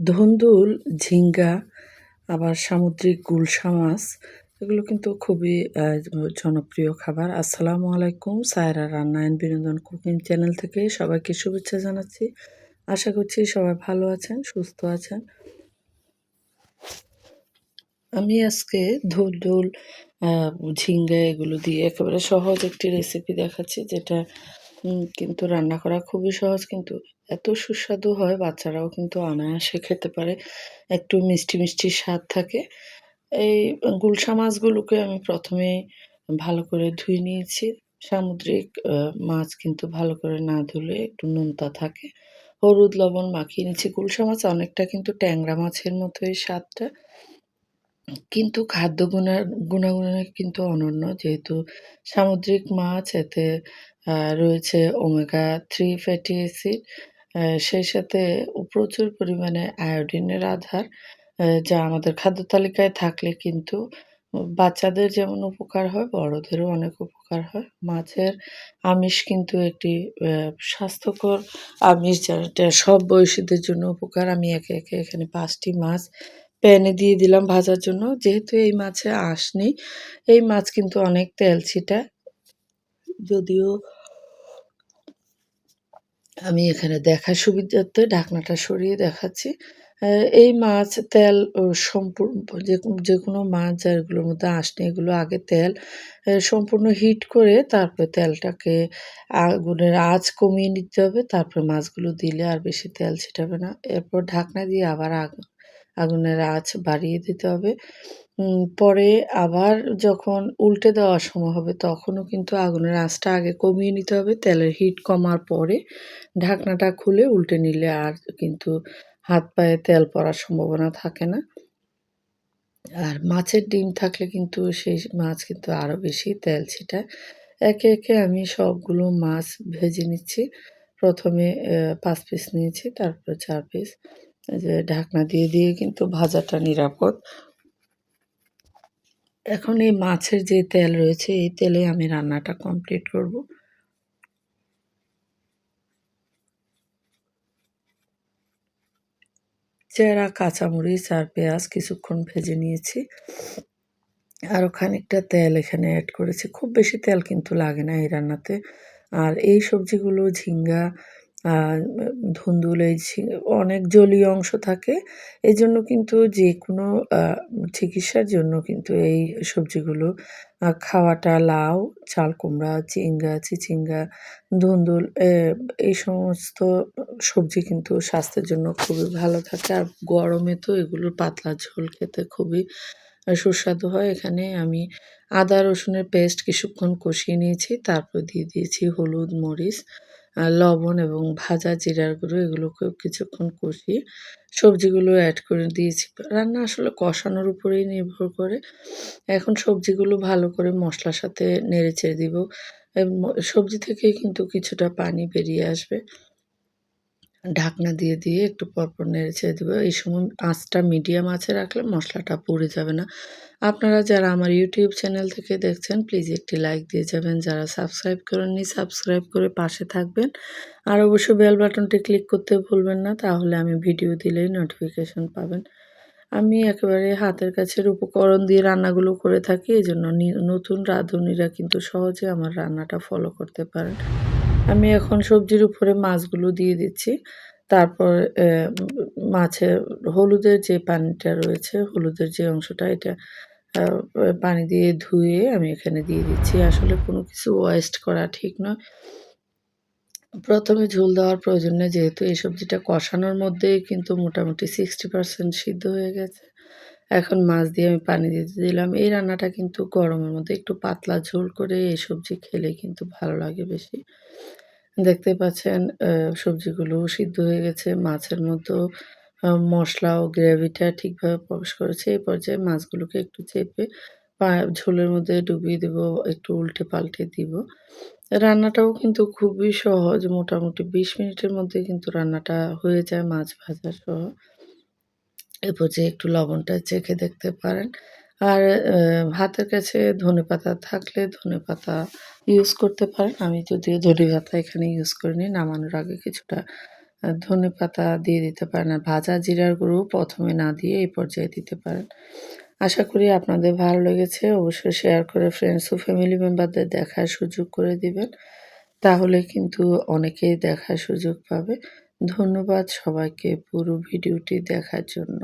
ধুন্দুল, ঝিঙ্গা, আবার সামুদ্রিক গুলশা মাছ এগুলো কিন্তু খুবই জনপ্রিয় খাবার। আসসালামু আলাইকুম সায়রা রান্না অ্যান্ড বিনোদন কুকিং চ্যানেল থেকে সবাইকে শুভেচ্ছা জানাচ্ছি। আশা করছি সবাই ভালো আছেন, সুস্থ আছেন। আমি আজকে আ ঝিঙ্গা এগুলো দিয়ে একেবারে সহজ একটি রেসিপি দেখাচ্ছি যেটা কিন্তু রান্না করা খুবই সহজ কিন্তু এত সুস্বাদু হয় বাচ্চারাও কিন্তু অনায়াসে খেতে পারে। একটু মিষ্টি, মিষ্টি স্বাদ থাকে। এই গুলশা মাছগুলোকে আমি প্রথমেই ভালো করে ধুয়ে নিয়েছি। সামুদ্রিক মাছ কিন্তু ভালো করে না ধুলে একটু নোনতা থাকে। হলুদ, লবণ মাখিয়ে নিচ্ছি। গুলশা মাছ অনেকটা কিন্তু ট্যাংরা মাছের মতোই স্বাদটা। কিন্তু খাদ্য গুণা গুণাগুণে কিন্তু অনন্য যেহেতু সামুদ্রিক মাছ এতে রয়েছে ওমেগা থ্রি ফ্যাটি অ্যাসিড সেই সাথে প্রচুর পরিমাণে আয়োডিনের আধার যা আমাদের খাদ্য তালিকায় থাকলে কিন্তু বাচ্চাদের যেমন উপকার হয় বড়দেরও অনেক উপকার হয়। মাছের আমিষ কিন্তু একটি স্বাস্থ্যকর আমিষ যেটা সব বয়সীদের জন্য উপকার। আমি একে, একে এখানে পাঁচটি মাছ প্যানে দিয়ে দিলাম ভাজার জন্য। যেহেতু এই মাছে আঁশ এই মাছ কিন্তু অনেক তেল ছিটায়। যদিও আমি এখানে দেখার সুবিধার্থে ঢাকনাটা সরিয়ে দেখাচ্ছি। এই মাছ, তেল সম্পূর্ণ যে যে কোনো মাছ যারগুলোর মধ্যে আসনে, এগুলো আগে তেল সম্পূর্ণ হিট করে তারপরে তেলটাকে আগুনের আঁচ কমিয়ে নিতে হবে। তারপরে মাছগুলো দিলে আর বেশি তেল ছিটাবে না। এরপর ঢাকনা দিয়ে আবার আগুন আগুনের আঁচ বাড়িয়ে দিতে হবে। পরে আবার যখন উল্টে দেওয়ার সময় হবে তখনও কিন্তু আগুনের আঁচটা আগে কমিয়ে নিতে হবে। তেলের হিট কমার পরে ঢাকনাটা খুলে উল্টে নিলে আর কিন্তু হাত পায়ে তেল পড়ার সম্ভাবনা থাকে না। আর মাছের ডিম থাকলে কিন্তু সেই মাছ কিন্তু আরও বেশি তেল ছিটায়। একে, একে আমি সবগুলো মাছ ভেজে নিচ্ছি। প্রথমে পাঁচ পিস নিয়েছি তারপরে চার পিস। যে ঢাকনা দিয়ে, দিয়ে কিন্তু ভাজাটা নিরাপদ। এখন এই মাছের যে তেল রয়েছে এই তেলে আমি রান্নাটা কমপ্লিট করব। চেরা কাঁচামরিচ আর পেঁয়াজ কিছুক্ষণ ভেজে নিয়েছি। আরও খানিকটা তেল এখানে অ্যাড করেছি। খুব বেশি তেল কিন্তু লাগে না এই রান্নাতে। আর এই সবজিগুলো ঝিঙ্গা, ধুন্দুল এই অনেক জলীয় অংশ থাকে। এই জন্য কিন্তু যে কোনো চিকিৎসার জন্য কিন্তু এই সবজিগুলো খাওয়াটা লাউ, চাল কুমড়া, চিংড়া, চিচিঙ্গা, ধুন্দুল এই সমস্ত সবজি কিন্তু স্বাস্থ্যের জন্য খুবই ভালো থাকে। আর গরমে তো এগুলোর পাতলা ঝোল খেতে খুবই সুস্বাদু হয়। এখানে আমি আদা রসুনের পেস্ট কিছুক্ষণ কষিয়ে নিয়েছি। তারপর দিয়ে দিয়েছি হলুদ, মরিচ, লবণ এবং ভাজা জিরার গুঁড়ো এগুলোকেও কিছুক্ষণ কষিয়ে সবজিগুলো অ্যাড করে দিয়েছি। রান্না আসলে কষানোর উপরেই নির্ভর করে। এখন সবজিগুলো ভালো করে মশলার সাথে নেড়েচেড়ে দিব। সবজি থেকেই কিন্তু কিছুটা পানি বেরিয়ে আসবে। ঢাকনা দিয়ে, দিয়ে একটু পরপর নেড়েচেড়ে দিব। এই সময় আঁচটা মিডিয়াম আঁচে রাখলে মশলাটা পুড়ে যাবে না। আপনারা যারা আমার ইউটিউব চ্যানেল থেকে দেখছেন প্লিজ একটি লাইক দিয়ে যাবেন। যারা সাবস্ক্রাইব করেননি সাবস্ক্রাইব করে পাশে থাকবেন। আর অবশ্যই বেল বাটনটি ক্লিক করতে ভুলবেন না তাহলে আমি ভিডিও দিলেই নোটিফিকেশন পাবেন। আমি একেবারে হাতের কাছের উপকরণ দিয়ে রান্নাগুলো করে থাকি। এজন্য নি নতুন রাঁধুনিরা কিন্তু সহজে আমার রান্নাটা ফলো করতে পারেন। আমি এখন সবজির উপরে মাছগুলো দিয়ে দিচ্ছি। তারপর মাছের হলুদের যে পানিটা রয়েছে, হলুদের যে অংশটা এটা পানি দিয়ে ধুয়ে আমি এখানে দিয়ে দিচ্ছি। আসলে কোনো কিছু ওয়েস্ট করা ঠিক নয়। প্রথমে ঝোল দেওয়ার প্রয়োজন নেই যেহেতু এই সবজিটা কষানোর মধ্যেই কিন্তু মোটামুটি 60% সিদ্ধ হয়ে গেছে। এখন মাছ দিয়ে আমি পানি দিতে দিলাম। এই রান্নাটা কিন্তু গরমের মধ্যে একটু পাতলা ঝোল করে এই সবজি খেলে কিন্তু ভালো লাগে বেশি। দেখতে পাচ্ছেন সবজিগুলো সিদ্ধ হয়ে গেছে। মাছের মধ্যেও মশলা ও গ্রেভিটা ঠিকভাবে প্রবেশ করেছে। এই পর্যায়ে মাছগুলোকে একটু চেপে ঝোলের মধ্যে ডুবিয়ে দেব, একটু উল্টে পাল্টে দিব। রান্নাটাও কিন্তু খুবই সহজ। মোটামুটি ২০ মিনিটের মধ্যে কিন্তু রান্নাটা হয়ে যায় মাছ ভাজা সহ। এ পর্যায়ে একটু লবণটা চেখে দেখতে পারেন। আর হাতের কাছে ধনেপাতা থাকলে ধনেপাতা ইউজ করতে পারেন। আমি যদিও ধনেপাতা এখানে ইউজ করিনি। নামানোর আগে কিছুটা ধনে পাতা দিয়ে দিতে পারেন। আর ভাজা জিরার গুঁড়ো প্রথমে না দিয়ে এই পর্যায়ে দিতে পারেন। আশা করি আপনাদের ভালো লেগেছে। অবশ্যই শেয়ার করে ফ্রেন্ডস ও ফ্যামিলি মেম্বারদের দেখার সুযোগ করে দিবেন। তাহলে কিন্তু অনেকেই দেখার সুযোগ পাবে। ধন্যবাদ সবাইকে পুরো ভিডিওটি দেখার জন্য।